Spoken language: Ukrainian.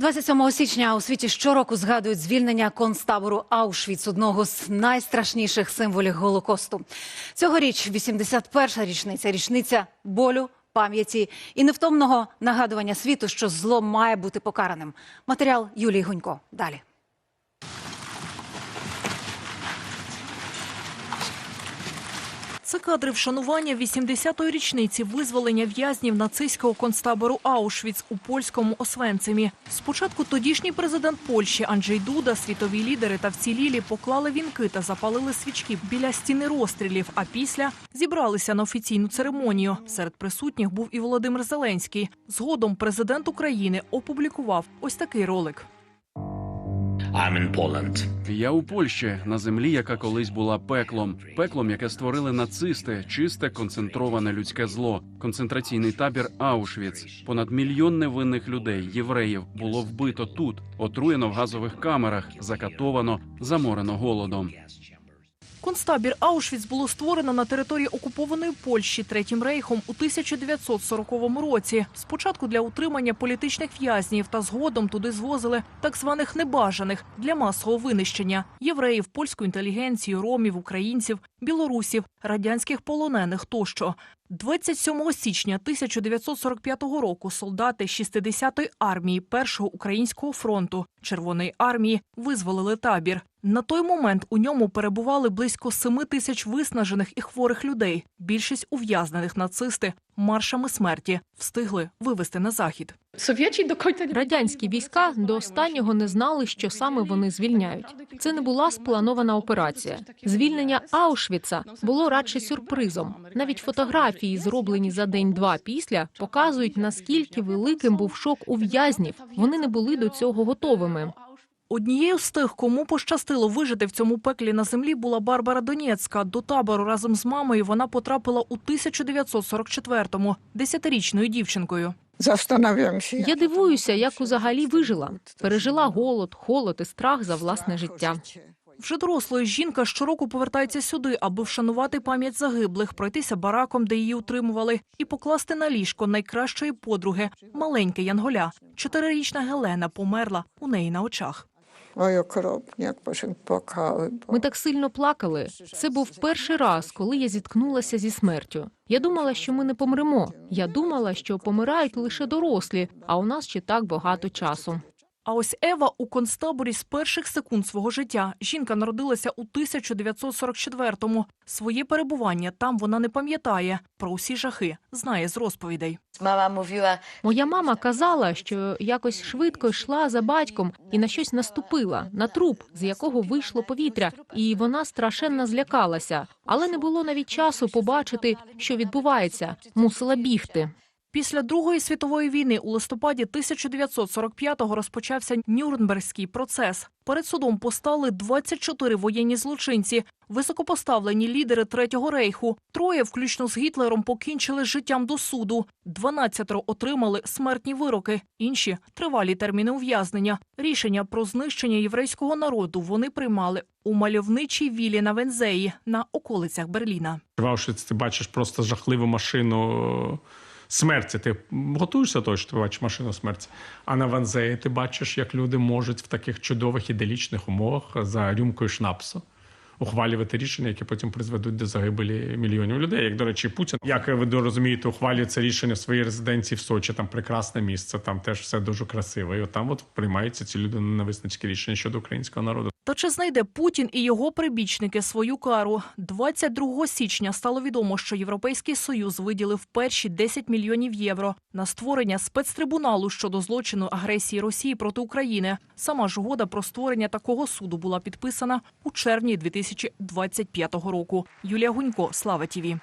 27 січня у світі щороку згадують звільнення концтабору Аушвіц, одного з найстрашніших символів Голокосту. Цьогоріч 81-ша річниця, річниця болю, пам'яті і невтомного нагадування світу, що зло має бути покараним. Матеріал Юлії Гунько. Далі. Це кадри вшанування 80-ї річниці визволення в'язнів нацистського концтабору Аушвіц у польському Освенцимі. Спочатку тодішній президент Польщі Анджей Дуда, світові лідери та вцілілі поклали вінки та запалили свічки біля стіни розстрілів. А після зібралися на офіційну церемонію. Серед присутніх був і Володимир Зеленський. Згодом президент України опублікував ось такий ролик. I'm in Poland. Я у Польщі на землі, яка колись була пеклом, пеклом, яке створили нацисти, чисте концентроване людське зло, концентраційний табір Аушвіц. Понад мільйон невинних людей, євреїв, було вбито тут, отруєно в газових камерах, закатовано, заморено голодом. Концтабір Аушвіц було створено на території окупованої Польщі Третім рейхом у 1940 році. Спочатку для утримання політичних в'язнів та згодом туди звозили так званих небажаних для масового винищення євреїв, польську інтелігенцію, ромів, українців, білорусів, радянських полонених тощо. 27 січня 1945 року солдати 60-ї армії Першого українського фронту Червоної армії визволили табір. На той момент у ньому перебували близько 7 тисяч виснажених і хворих людей. Більшість ув'язнених нацисти маршами смерті встигли вивести на захід. Совєті до Радянські війська до останнього не знали, що саме вони звільняють. Це не була спланована операція. Звільнення Аушвіца було радше сюрпризом. Навіть фотографії, зроблені за день-два після, показують наскільки великим був шок у в'язнів. Вони не були до цього готовими. Однією з тих, кому пощастило вижити в цьому пеклі на землі, була Барбара Донєцька. До табору разом з мамою вона потрапила у 1944-му, десятирічною дівчинкою. Я дивуюся, як узагалі вижила. Пережила голод, холод і страх за власне життя. Вже дорослою жінка щороку повертається сюди, аби вшанувати пам'ять загиблих, пройтися бараком, де її утримували, і покласти на ліжко найкращої подруги маленьке Янголя. Чотирирічна Гелена померла у неї на очах. Oj, окропні, як płakały. Ми так сильно плакали. Це був перший раз, коли я зіткнулася зі смертю. Я думала, що ми не помремо. Я думала, що помирають лише дорослі, а у нас ще так багато часу. А ось Ева у концтаборі з перших секунд свого життя. Жінка народилася у 1944-му. Своє перебування там вона не пам'ятає. Про усі жахи знає з розповідей. Моя мама казала, що якось швидко йшла за батьком і на щось наступила на труп, з якого вийшло повітря, і вона страшенно злякалася, але не було навіть часу побачити, що відбувається. Мусила бігти. Після Другої світової війни у листопаді 1945-го розпочався Нюрнберзький процес. Перед судом постали 24 воєнні злочинці, високопоставлені лідери Третього рейху. Троє, включно з Гітлером, покінчили життям до суду. 12 отримали смертні вироки, інші тривалі терміни ув'язнення. Рішення про знищення єврейського народу вони приймали у мальовничій вілі на Вензеї на околицях Берліна. В ти бачиш просто жахливу машину смерті. Ти готуєшся до того, що ти бачиш машину смерті. А на Ванзеї ти бачиш, як люди можуть в таких чудових іделічних умовах за рюмкою шнапсу ухвалювати рішення, які потім призведуть до загибелі мільйонів людей. Як, до речі, Путін, як ви розумієте, ухвалює це рішення в своїй резиденції в Сочі. Там прекрасне місце, там теж все дуже красиво. І от там от приймаються ці люди ненависницькі рішення щодо українського народу. Та чи знайде Путін і його прибічники свою кару? 22 січня стало відомо, що Європейський Союз виділив перші 10 мільйонів євро на створення спецтрибуналу щодо злочину агресії Росії проти України. Сама ж угода про створення такого суду була підписана у червні 2025 року. Юлія Гунько, Слава Тіві.